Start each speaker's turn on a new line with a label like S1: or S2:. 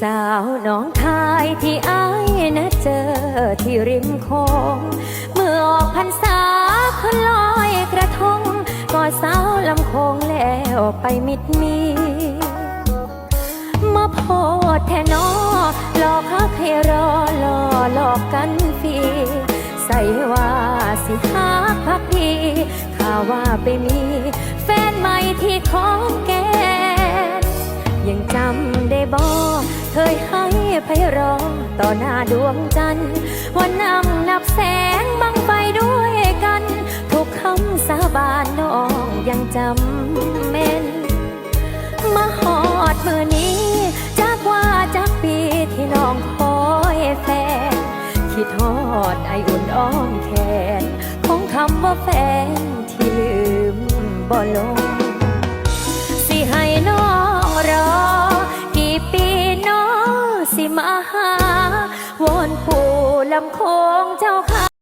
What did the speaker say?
S1: สาวน้องคายที่อายนะเจอที่ริมโคงเมื่อออกพรรษาคนลอยกระทงก็สาวลำโคงแล้วไปมิดมีมาโพดแทนอหลอกฮักให้รอหลอหลอกกันฟรีใส่ว่าสิฮักพักดีข่าวว่าไปมี เคยให้ไพรอต่อหน้าดวงจันทร์วันนั่งนับแสงบังไฟด้วยกัน ทุกคำสาบานน้องยังจำแม่นมาหอดมือนี้จากว่าจากปีที่น้องคอยแฟนคิดฮอดไออุ่นอ้อมแขนของคำว่าแฟนที่ลืมบ่ลง สิมาหาวอนปู่ลำโคงเจ้าค่ะ